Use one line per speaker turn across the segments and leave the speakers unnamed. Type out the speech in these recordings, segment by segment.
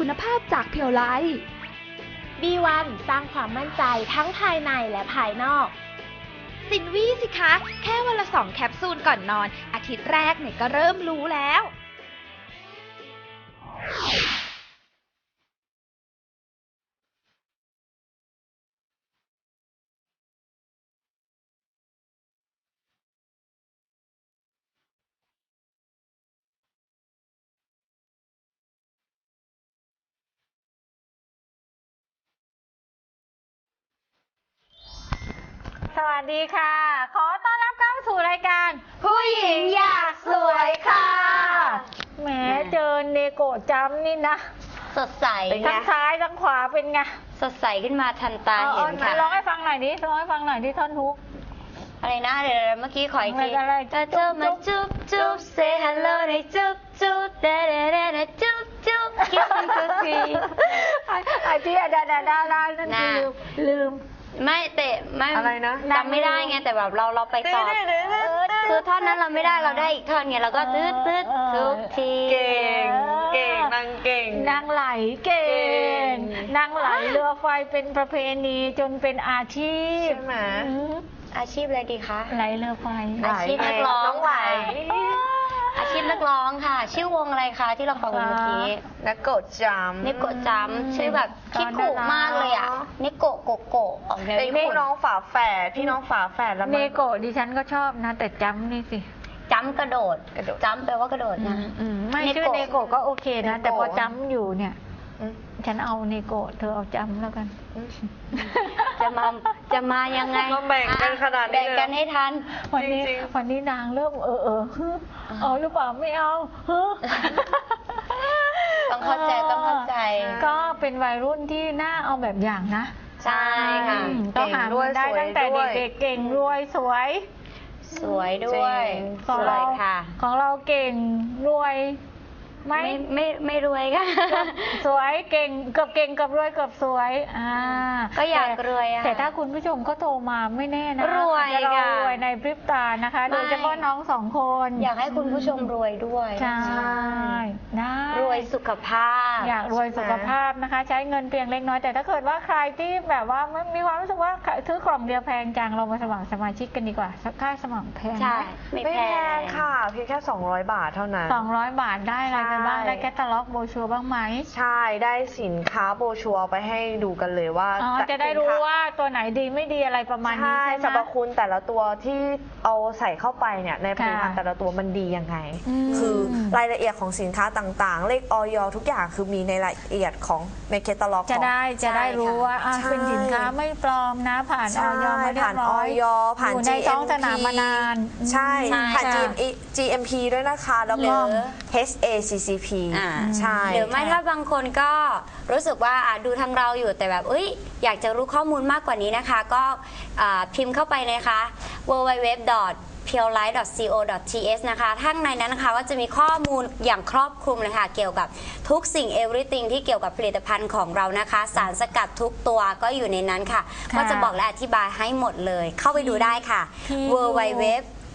คุณภาพจากเพียวไล
B1 สร้างความมั่นใจทั้งภายในและภายนอก
สินวี่สิคะ แค่วันละสองแคปซูลก่อนนอน อาทิตย์แรกเนี่ยก็เริ่มรู้แล้ว
วัสดีค่ะ ขอต้อนรับเข้าสู่รายการ
ผู้หญิงอยากสวยค่ะ
แหมเจอเนโกะจำนี่นะ
สดใส
ทั้งซ้ายทั้งขวาเป็นไง
สดใสขึ้นมาทันตา
เอา
เห็
เอา
นค่ะ
ร้องให้ฟังหน่อยดิร้องให้ฟังหน่อยที่ท่อนฮุก
อะไรนะเดี๋ยวเมื่อกี้ขออีกที
อะไร
ก็เจอมาจุ๊บจุ๊บ say hello ในจุ๊บจุ๊บเดเดเดเดจุ๊บจุ๊บ kiss me to see
ไอ้ไอ้ที่ดาดาดาดานั่น
น่ะ
ลืมลืม
ไม่แต่ไม่
อะไรนะ
จำไม่ได้ไงแต่แบบเราเราไปต่อคือท่อนนั้นเราไม่ได้เราได้อีกท่อนไงเราก็ตืดตืดทุกที
เก่งเก่งนางเก่ง
นางไหลเก่งนางไหลเรือไฟเป็นประเพณีจนเป็นอาชีพ
ใช่ไหม
อืม
อาชีพอะไรดีคะ
ไหลเรือไฟ
อาชีพนักร้อง
น้องไหว
อาชีพนักร้องค่ะ ชื่อวงอะไรคะที่เราฟังเมื่อกี้
นักกดจำ
นิโกะจำชื่อแบบคิดถูกมากเลยอะนิโกะโกโกะออกแนว
เป็น
ญี่
คู่
ปุ่น
น้องฝาแฝดพี่น้องฝาแฝดแล้ว
เน
มัน
โกะดิฉันก็ชอบนะ แต่จำนี่สิ
จำกระโดด
กระโดด
จำแปลว่ากระโดดนะ
อืมไม่
เน
ชื่อ
โกะ
เนโกะก็โอเคนะ
เนโกะ
แต่พอจำอยู่เนี่ย
อืม
ฉันเอาเนโกะเธอเอาจำแล้วกัน
จะมาจะมายังไง
มาแบ่งกันขนาดนี้
แบ่ง
เลย
กันให้ทัน
วันนี้
จริง
วันนี้นางเริ่มเออเออฮึเอาหรือเปล่าไม่เอาฮึ
ต้องเข้าใจต้องเข้าใจ
ก็เป็นวัยรุ่นที่น่าเอาแบบอย่างนะ
ใช่ค่ะ
อืมก็หาเงินได้ตั้งแต่เด็กๆเก่งรวยสวย
สวยด้วย
ขอ
ส
ง
ว
เรา
ยค่ะ
ของเราเก่งรวย ไหม
ไม่ไม่ไม่รวยค่ะ
สวยเก่งเกับเก่งเกับรวยเกับสวยอ่า
ก็อยาก
แต่
รวยอะ
แต่ถ้าคุณผู้ชมก็โทรมาไม่แน่นะ
รวย
อาจจะเรา
ค่ะ
รวยในพริบตานะคะ
ไม่
โดยเฉพาะน้องสองคน
อยากให้คุณผู้ชมรวยด้วย
ใช่ได้
รวยสุขภาพ
อยากรวยสุขภาพนะคะ ใช้เงินเพียงเล็กน้อยแต่ถ้าเกิดว่าใครที่แบบว่าไม่มีความรู้สึกว่าซื้อกล่องเดียวแพงจังเรามาสมัครสมาชิกกันดีกว่าค่าสมัครแพง
ใช่
ไม่แพงค่ะเพียง แค่ 200 บาทเท่านั้น
สองร้อยบาทได้อะไรไปบ้าง
ใช่
ได้แคตตาล็อกโบชัวบ้างไหม
ใช่ได้สินค้าโบรชัวร์ไปให้ดูกันเลยว่า
อ๋อจะได้รู้ว่าตัวไหนดีไม่ดีอะไรประมาณนี้
ใช่
ใช่
สรร
ไห
พ
ม
คุณแต่ละตัวที่เอาใส่เข้าไปเนี่ยในผลิตภัณฑ์
ค่ะ
แต่ละตัวมันดียังไง
อืม
คือรายละเอียดของสินค้าต่างๆ เลขออยทุกอย่างคือมีในรายละเอียดของในเคตตาล็อก
จะได้จะได้รู้ว่าอะ
ใช่
เป็นสินค้าไม่ปลอมนะผ่านอ
ใช่
อยมาเรีย
ผ่าน
บ
อ
ร้อ
อยยผ่าน
อยู่ใน
GMP
ท้องสนามมานาน
ใช่
ใช่
ผ่าน
ค่ะ
GMP GMP ด้วยนะคะ แล้ว
หรื
ก็
อ
HACCP
อ่า
ใช่
หรือไม่ถ้าบางคนก็รู้สึกว่าอะดูทางเราอยู่แต่แบบเอ้ยอยากจะรู้ข้อมูลมากกว่านี้นะคะ ก็อ่าพิมพ์เข้าไปนะคะ www p u r e l i f e c o t h นะคะทั้างในนั้นนะคะว่าจะมีข้อมูลอย่างครอบคลุมเลยค่ะเกี่ยวกับทุกสิ่ง everything ที่เกี่ยวกับผลิตภัณฑ์ของเรานะคะ สารสกัดทุกตัวก็อยู่ในนั้นค่ะ
ค่ะ
ก็จะบอกและอธิบายให้หมดเลย เข้าไปดูได้ค่ะ www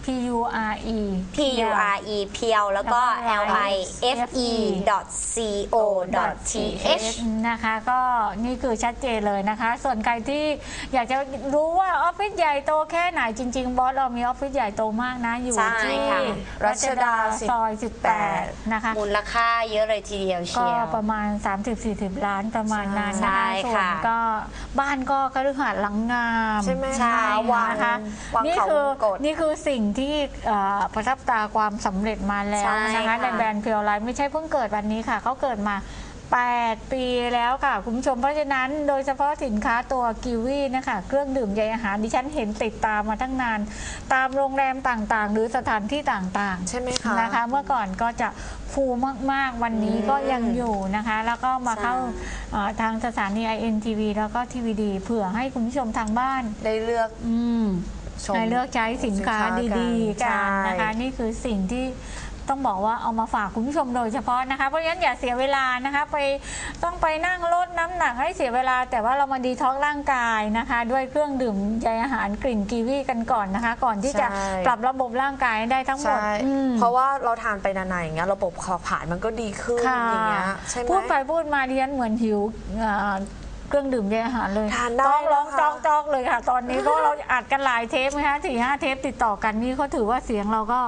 P U R E
P U R E เพียวแล้วก็ L I F E C O T H
นะคะก็นี่คือชัดเจนเลยนะคะ ส่วนใครที่อยากจะรู้ว่าออฟฟิศใหญ่โตแค่ไหนจริง ๆ บอสเรามีออฟฟิศใหญ่โตมากนะ อยู่
ใช่
ที่
ค่ะ
รัชดา
ซอย 18 นะคะ
มูลค่าเยอะเลยทีเดียวเชี
ก็
ยว
ประมาณ 30-40 ล้านประมาณนั้น
ใช่
นะคะส่ว
ค่ะ
นก็บ้านก็กระหาดหลังงาม
ใช่ไหม
ใช่
คะวาง
นะคะ
วาง
นี่
เขา
คื
ว
อง
กด
นี่คือสิ่งที่เอ่อประทับตาความสำเร็จมาแล้ว
ใช่
นะคะ
ค่ะ
ในแบรนด์เพียวไลท์ไม่ใช่เพิ่งเกิดวันนี้ค่ะเขาเกิดมา 8 ปีแล้วค่ะ คุณผู้ชมเพราะฉะนั้นโดยเฉพาะสินค้าตัวกิวีนะคะ เครื่องดื่มใยอาหารดิฉันเห็นติดตามมาตั้งนาน ตามโรงแรมต่างๆ หรือสถานที่ต่างๆ
ใช่ไหมคะ
นะคะ เมื่อก่อนก็จะฟูมากๆ วันนี้ก็ยังอยู่นะคะ แล้วก็มาเข้าเอ่อทางสถานี INTV แล้วก็ทีวีดีเผื่อให้คุณผู้ชมทางบ้าน
ได้เลือก
อืม
ชม
ให้เลือกใช้สินค้า
สินค้ากัน
ดีๆกัน
ใช่
นะคะ นี่คือสิ่งที่ ต้องบอกว่าเอามาฝากคุณผู้ชมโดยเฉพาะนะคะ เพราะฉะนั้นอย่าเสียเวลานะคะไปต้องไปนั่งลดน้ำหนักให้เสียเวลา แต่ว่าเรามาดีท็อกซ์ร่างกายนะคะ ด้วยเครื่องดื่มใยอาหารกลิ่นกีวีกันก่อนนะคะ ก่อนที่จะ
ใช่
ปรับระบบร่างกายให้ได้ทั้งหมด
ใช่
อืม
เพราะว่าเราทานไปนานๆอย่างเงี้ยระบบขับผ่านมันก็ดีขึ้น
ค่ะ
อย่างเงี้ยใช่ไหม
พูดไปพูดมาดิฉันเหมือนหิวอ่าเครื่องดื่มใยอาหารเลย
ทานได้
ต้องร้อง
นะคะ
จอกจอกเลยค่ะ ตอนนี้เพราะเราอัดกันหลายเทปนะคะสี่ห้าเทปติดต่อกันนี่เขาถือว่าเสียงเราก็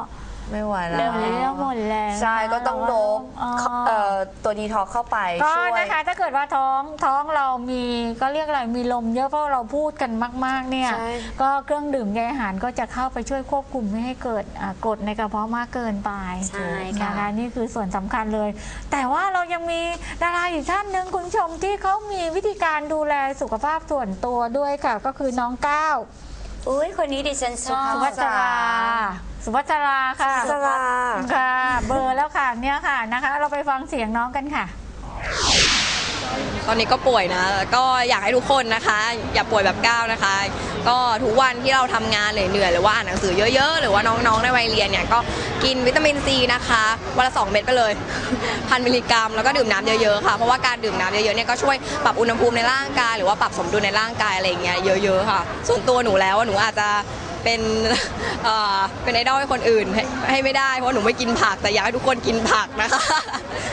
ไม่ไหว
เร็
แล้วว
แล้วหมดแล้ว
ใช่ก็ต้องโดบ
อ๋อ
เอ่อตัวดีท็อกเข้าไป
ก็
ช่วย
นะคะถ้าเกิดว่าท้องท้องเรามีก็เรียกอะไรมีลมเยอะเพราะเราพูดกันมาก ๆ เนี่ย
ใช่
ก็เครื่องดื่มใยอาหารก็จะเข้าไปช่วยควบคุมไม่ให้เกิดอ่ากรดในกระเพาะมากเกินไป
ใช่
นะ
ค่ะ
คะนี่คือส่วนสำคัญเลย แต่ว่าเรายังมีดาราอีกท่านหนึ่งคุณผู้ชมที่เขามีวิธีการดูแลสุขภาพส่วนตัวด้วยค่ะ ก็คือน้องก้าว
อุ้ยคนนี้ดิฉันชอบ
สุภัสรา สุภัสราค่ะ
สลา
ค่ะ เบอร์แล้วค่ะเนี่ยค่ะนะคะ เราไปฟังเสียงน้องกันค่ะ
ตอนนี้ก็ป่วยนะแล้วก็อยากให้ทุกคนนะคะ อย่าป่วยแบบก้าวนะคะ ก็ทุกวันที่เราทำงานเหนื่อยๆหรือว่าอ่านหนังสือเยอะๆ หรือว่าน้องๆในวัยเรียนเนี่ยก็กินวิตามินซีนะคะวันละสองเม็ดไปเลย พันมิลลิกรัม แล้วก็ดื่มน้ำเยอะๆค่ะเพราะว่าการดื่มน้ำเยอะๆเนี่ยก็ช่วยปรับอุณหภูมิในร่างกายหรือว่าปรับสมดุลในร่างกายอะไรอย่างเงี้ยเยอะๆค่ะ ส่วนตัวหนูแล้วอะหนูอาจจะ เป็นเอ่อเป็นไอดอลให้คนอื่นให้ให้ไม่ได้เพราะหนูไม่กินผักแต่อยากให้ทุกคนกินผักนะคะ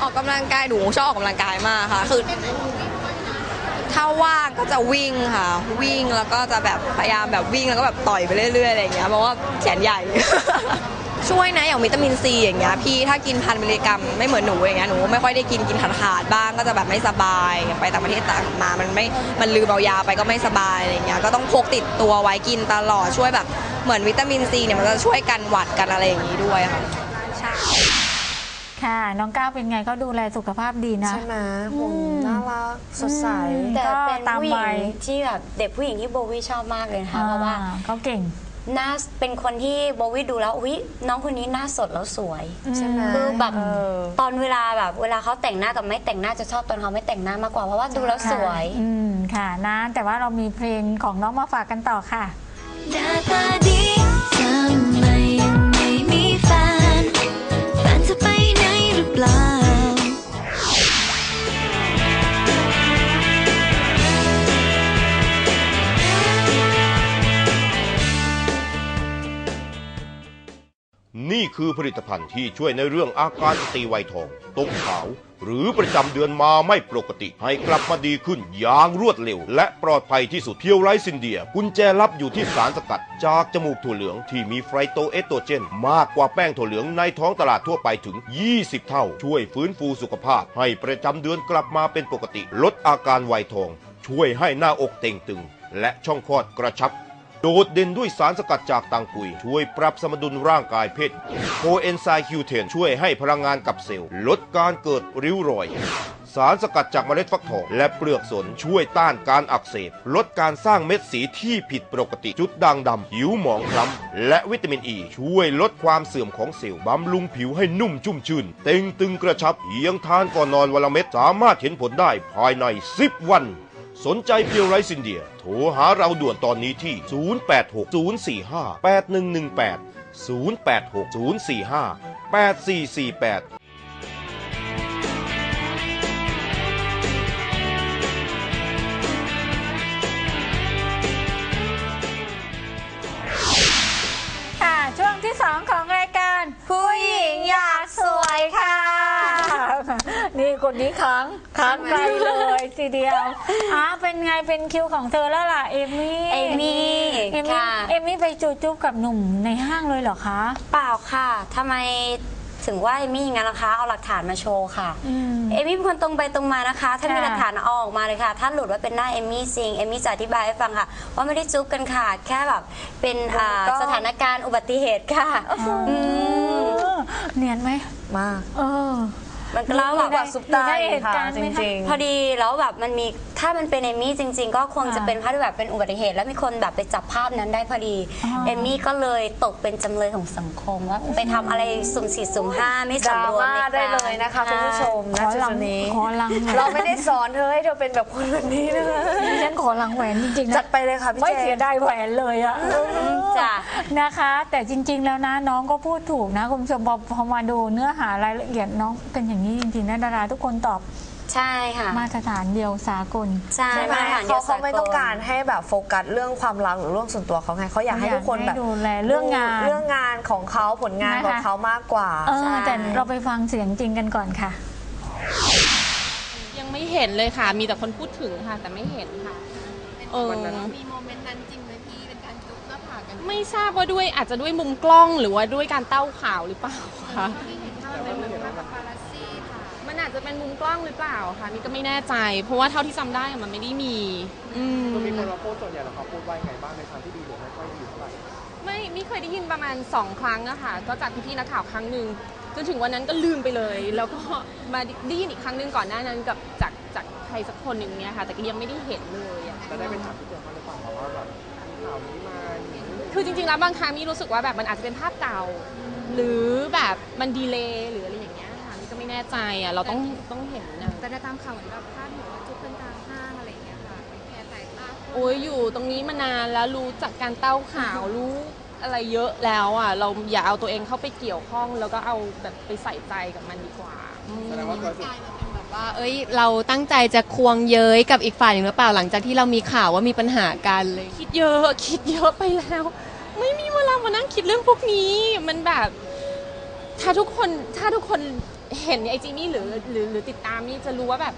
ออกกำลังกายหนูชอบออกกำลังกายมากค่ะ คือ ถ้าว่างก็จะวิ่งค่ะ วิ่งแล้วก็จะแบบพยายามแบบวิ่งแล้วก็แบบต่อยไปเรื่อยๆอะไรอย่างเงี้ยเพราะว่าแขนใหญ่ ช่วยนะอย่างวิตามินซีอย่างเงี้ยพี่ถ้ากินพันมิลลิกรัมไม่เหมือนหนูอย่างเงี้ยหนูไม่ค่อยได้กินกินขาดขาดๆบ้างก็จะแบบไม่สบายไปต่างประเทศต่างมามันไม่มันลืมเอายาไปก็ไม่สบายอะไรอย่างเงี้ยก็ต้องพกติดตัวไว้กินตลอดช่วยแบบเหมือนวิตามินซีเนี่ยมันจะช่วยกันหวัดกันอะไรอย่างงี้ด้วยค่ะใช่
ค่ะ น้องก้าวเป็นไงก็ดูแลสุขภาพดีนะ
ใช่ไหมหุ่น
อืม
น่ารักสดใส
อืม
แต่
ก็
เป็น
ตาม
ผู้หญิ
วั
ง
ย
ที่แบบเด็กผู้หญิงที่โบวี่ชอบมากเลยนะคะเพราะว่า
อ่เขาเก่ง
หน้าเป็นคนที่โบวี่ดูแล้วอุ้ยน้องคนนี้หน้าสดแล้วสวย
ใช่ไหม
คือแบบ
เออ
ตอนเวลาแบบเวลาเขาแต่งหน้ากับไม่แต่งหน้าจะชอบตอนเขาไม่แต่งหน้ามากกว่าเพราะว่าดูแล้วสวย
อืมค่ะนะแต่ว่าเรามีเพลงของน้องมาฝากกันต่อค่ะ
หน้าตาดีทำไมยังไม่มีแฟนแฟนจะไปไหนหรือเปล่า
คือผลิตภัณฑ์ที่ช่วยในเรื่องอาการสตรีวัยทองตกขาว หรือประจำเดือนมาไม่ปกติ ให้กลับมาดีขึ้นอย่างรวดเร็ว และปลอดภัยที่สุดเพียวไรซินเดีย กุญแจลับอยู่ที่สารสกัด จากจมูกถั่วเหลืองที่มีไฟโตเอสโตรเจน มากกว่าแป้งถั่วเหลืองในท้องตลาดทั่วไปถึง 20 เท่า ช่วยฟื้นฟูสุขภาพ ให้ประจำเดือนกลับมาเป็นปกติ ลดอาการวัยทอง ช่วยให้หน้าอกเต่งตึง และช่องคลอดกระชับ โดดเด่นด้วยสารสกัดจากตังกุย ช่วยปรับสมดุลร่างกายเพศโคเอนไซคิวเทนช่วยให้พลังงานกับเซลล์ ลดการเกิดริ้วรอย สารสกัดจากเมล็ดฟักทองและเปลือกสนช่วยต้านการอักเสบ ลดการสร้างเม็ดสีที่ผิดปกติจุดด่างดำผิวหมองคล้ำ และวิตามินอ e ีช่วยลดความเสื่อมของเซลล์บำรุงผิวให้นุ่มชุ่มชื่น เต่งตึงกระชับเพียงทานก่อนนอนวันละเม็ดสามารถเห็นผลได้ภายใน 10 วัน สนใจเพียวไรซินเดีย โทรหาเราด่วนตอนนี้ที่ 086045 8118
0860458448 นี่คนนี้ค้างค้างไปเลยทีเดียวอ่าเป็นไงเป็นคิวของเธอแล้วล่ะเอมี่
เอมี่
เอมี่
ค่ะ
เอมี่ไปจูจุ๊บกับหนุ่มในห้างเลยเหรอคะ
เปล่าค่ะทำไมถึงว่าเอมี่อย่างนั้นนะคะ เอาหลักฐานมาโชว์ค่ะ
อืม
เอมี่เป็นคนตรงไปตรงมานะคะ ถ้ามี
ค่ะ
หลักฐานเอาออกมาเลยค่ะ ถ้าหลุดว่าเป็นหน้าเอมี่จริง เอมี่จะอธิบายให้ฟังค่ะ ว่าไม่ได้จุ๊บกันค่ะ แค่แบบเป็นอ่า
ก็
สถานการณ์อุบัติเหตุค่ะ อืม
เออเนียนไหม
มาก
เออ
มันก็แล้ว
อ
แบ
ยู่
บ
ใน
กว่าซุปตา
อยู่ในเหตุ
ค่ะ
การณ์
จ
ไหมคะ
ริง
พอดีแล้วแบบมันมีถ้ามันเป็นเอมมี่จริง ๆ ก็คงจะ
ค่ะ
เป็นภาพที่แบบเป็นอุบัติเหตุ แล้วมีคนแบบไปจับภาพนั้นได้พอดี
อ๋อ
เอมมี่ก็เลยตกเป็นจำเลยของสังคมว่าไปทำอะไรสุ่มสี่สุ่มห้าไม่
ดรา
สำรวม
ม่า
ใน
ได้
การ
เลยนะคะคุณผู้ชม
ข
นะ
อ
จุ
ลัง
ดนี้
ขอลัง
เราไม่ได้สอนเธอให้เธอเป็นแบบคนแบบนี้นะคะ
ดิฉันขอลังแหวนจริงๆนะ
จัดไปเลยค่ะพี่
ไม่
เจ
เสียดายแหวนเลยอะ
จ้ะ
นะคะ แต่จริง ๆ แล้วนะน้องก็พูดถูกนะคุณผู้ชมพอพอมาดูเนื้อหารายละเอียดน้องเป็นอย่างนี้จริงๆนะดาราทุกคนตอบ
ใช่ค่ะ
มาตรฐานเดียวสากล
ใช่
ใช่ไหม
มาตรฐานดี
เขา
ยว
เขาไม่
สกล
ต้องการให้แบบโฟกัสเรื่องความรักหรือเรื่องส่วนตัวเขาไงเขาอยากให้ทุกคนแบบ
เขาอยากให้ดูแลเรื่องงาน
เรื่องงานของเขาผลงาน
นะคะ
ของเขามากกว่า
เอ
ใช่
อแต่เราไปฟังเสียงจริงกันก่อนค่ะ
ยังไม่เห็นเลยค่ะ มีแต่คนพูดถึงค่ะ แต่ไม่เห็นค่ะ เออ
มีโมเมนต์นั้นจริงไหมพี่ เป็นการจุ๊บหน้าผากกัน
ไม่ทราบว่าด้วยอาจจะด้วยมุมกล้องหรือว่าด้วยการเต้าข่าวหรือเปล่าคะ
ที่เห็นภาพมันเป็นเหมือนแบบปาราซี่ค่ะ
มัน อาจจะเป็นมุมกล้องหรือเปล่าคะนี่ก็ไม่แน่ใจ เพราะว่าเท่าที่จำได้อะมันไม่ได้มี อืม
มีคนมาพูดส่วนใหญ่แล้วเขาพูดว่ายังไงบ้างในทางที่ดีหรือไม่ค่อยดีเท่าไหร่
ไม่ไม่เคยได้ยินประมาณสองครั้งอะค่ะ ก็จากพี่ๆนักข่าวครั้งหนึ่งจนถึงวันนั้นก็ลืมไปเลย แล้วก็มาได้ยินอีกครั้งหนึ่งก่อนหน้านั้นกับจากจากใครสักคนหนึ่งเนี่ยค่ะ แต่ก็ยังไม่ได้เห็นเลยอะ
จะได้ไปถามพี่เจมส์เขาหรือเปล่าว่าแบบมีข่าวนี้มาอย่างนี้
คือจริงๆ แล้วบางครั้งมีรู้สึกว่าแบบมันอาจจะเป็นภาพเก่า หรือแบบมันดีเลย์หรืออะไรอย่างเงี้ยค่ะนี่ก็ไม่ แน่ใจอะเราต้องต้องเห็นนะ
แต่ในตามข่าวเหมือนแบบพาดหัวว่าจุ๊บกันกลางห้างอะไรอย่างเงี้ยค่ะเป็นแค่สายตา
โอ้ยอยู่ตรงนี้มานานแล้วรู้จากการเต้าข่าวรู้อะไรเยอะแล้วอะ เราอย่าเอาตัวเองเข้าไปเกี่ยวข้อง แล้วก็เอาแบบไปใส่ใจกับมันดีกว่าอืม
แสดงว่าตัวสุด
ว่าเอ้ยเราตั้งใจจะควงเย้ยกับอีกฝ่ายหนึ่งหรือเปล่าหลังจากที่เรามีข่าวว่ามีปัญหากันเลย
คิดเยอะคิดเยอะไปแล้ว ไม่มีเวลามานั่งคิดเรื่องพวกนี้มันแบบ ถ้าทุกคนถ้าทุกคน เห็นไอจีมี่หรือหรือหรือติดตามนี่จะรู้ว่าแบบ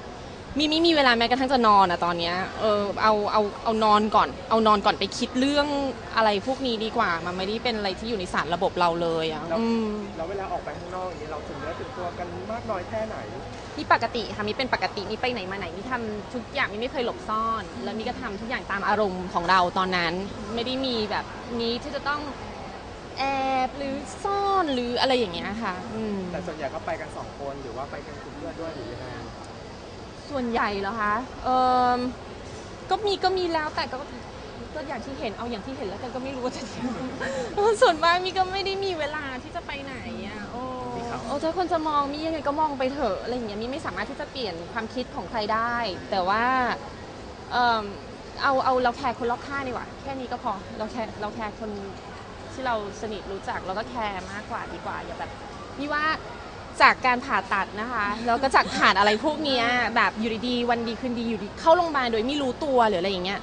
มีไม่มีเวลาแม้กระทั่งจะนอนอะตอนเนี้ยเออเอาเอาเอานอนก่อน เอานอนก่อนไปคิดเรื่องอะไรพวกนี้ดีกว่า มันไม่ได้เป็นอะไรที่อยู่ในสารระบบเราเลยอะ
แล้ว
อืม
แล้วเวลาออกไปข้างนอกอย่างนี้เราถึงเนื้อถึงตัวกันมากน้อยแค่ไหน
นี่ปกติค่ะมีเป็นปกติมีไปไหนมาไหนมีทำทุกอย่างมีไม่เคยหลบซ่อน แล้วมีก็ทำทุกอย่างตามอารมณ์ของเราตอนนั้น ไม่ได้มีแบบนี้ที่จะต้อง แอบหรือซ่อนหรืออะไรอย่างเงี้ยค่ะอืม
แต่ส่วนใหญ่ก็ไปกันสองคนหรือว่าไปกันกลุ่มเพื่อนด้วยหรือยังไง
ส่วนใหญ่เหรอคะเออก็มีก็มีแล้วแต่ก็ก็อย่างที่เห็นเอาอย่างที่เห็นแล้วกันก็ไม่รู้ว่าจะยังไงเออส่วนมากมีก็ไม่ได้มีเวลาที่จะไปไหนอะโอ้โอ้ถ้าคนจะมองมียังไงก็มองไปเถอะอะไรอย่างเงี้ยมีไม่สามารถที่จะเปลี่ยนความคิดของใครได้ แต่ว่าเออเอาเอาเราแคร์คนรอบข้างดีกว่าแค่นี้ก็พอเราแคร์เราแคร์คน ที่เราสนิทรู้จักเราก็แคร์มากกว่าดีกว่าอย่าแบบนี่ว่าจากการผ่าตัดนะคะแล้วก็จากผ่านอะไรพวกเนี้ยแบบอยู่ดีๆวันดีคืนดีอยู่ดีเข้าโรงพยาบาลโดยไม่รู้ตัวหรืออะไรอย่างเงี้ย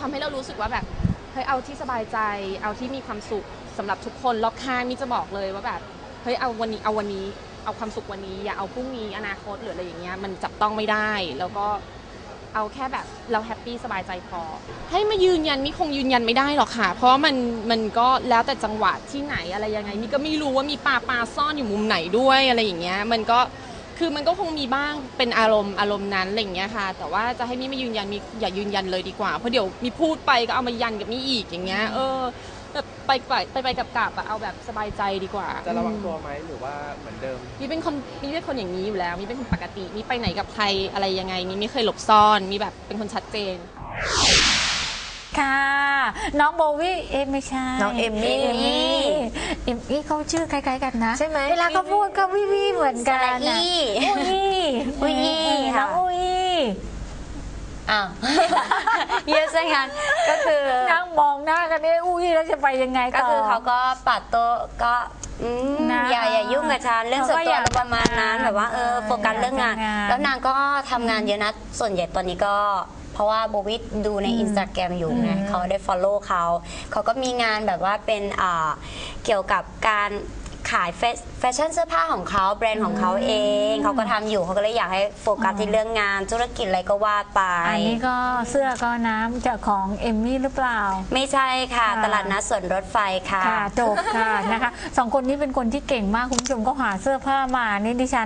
ทำให้เรารู้สึกว่าแบบเฮ้ยเอาที่สบายใจเอาที่มีความสุขสำหรับทุกคนรอบข้างมิจะบอกเลยว่าแบบเฮ้ยเอาวันนี้เอาวันนี้เอาความสุขวันนี้อย่าเอาพรุ่งนี้อนาคตหรืออะไรอย่างเงี้ยมันจับต้องไม่ได้แล้วก็ เอาแค่แบบเราแฮปปี้สบายใจพอ ให้มายืนยันมิคงยืนยันไม่ได้หรอกค่ะ เพราะว่ามันมันก็แล้วแต่จังหวะที่ไหนอะไรยังไงมิก็ไม่รู้ว่ามีปลาปลาซ่อนอยู่มุมไหนด้วยอะไรอย่างเงี้ยมันก็คือมันก็คงมีบ้างเป็นอารมณ์อารมณ์นั้นอะไรอย่างเงี้ยค่ะ แต่ว่าจะให้มิไม่ยืนยันมิอย่ายืนยันเลยดีกว่าเพราะเดี๋ยวมีพูดไปก็เอามายันกับมิอีกอย่างเงี้ยเออ แบบไปไปไปไปกับกลับอะเอาแบบสบายใจดีกว่า
จะระวังตัวไหมหรือว่าเหมือนเดิม
มีเป็นคนมีเป็นคนอย่างนี้อยู่แล้ว มีเป็นคนปกติ มีไปไหนกับใครอะไรยังไง มีไม่เคยหลบซ่อน มีแบบเป็นคนชัดเจน
ค่ะ น้องโบวี่เอ๊ะไม่ใช่
น้องเอมมี่
เอมมี่เอมมี่เขาชื่อคล้ายๆกันนะ
ใช่ไหม
เวลาเขาพูดก็วิวีเหมือนกัน
สระ
นะ
อี้
อุ้ย
อุ้ย
น้
ค่ะ
องอุ้ย
อ้าวเยอะซะงั้นก็คือ
นั่งมองหน้ากันเนี่ยอุ้ยแล้วจะไปยังไง
ก็
ต่อ
คือเขาก็ปัดโต๊ะก็อืม
นะ
อย่าอย่ายุ่งกับฉันเรื่องส่วนตัวอะไรประมาณนั้น
เขาก็อยาก
แบบว่าเออ
ทำงาน
โฟกัสเรื่องงาน
อยากทำงาน
แล้วนางก็ทำงานเยอะนะส่วนใหญ่ตอนนี้ก็ เพราะว่าโบวิดดูในอินสตาแกรมอยู่ไง
อืม
เขาได้ follow เขาเขาก็มีงานแบบว่าเป็นอ่าเกี่ยวกับการ ขายแฟชแฟชั่นเสื้อผ้าของเขาแบรนด์ของเขาเอง เขาก็ทำอยู่เขาก็เลยอยากให้โฟกัสที่เรื่องงานธุรกิจอะไรก็ว่าไป
อันนี้ก็เสื้อก็น้ำจากของเอมมี่หรือเปล่า
ไม่ใช่ค่ะ
ค่ะ
ตลาดนัดสวนรถไฟค่ะ
ค่ะจบค่ะนะคะสองคนนี้เป็นคนที่เก่งมากคุณผู้ชมก็หาเสื้อผ้ามานี่ดิฉัน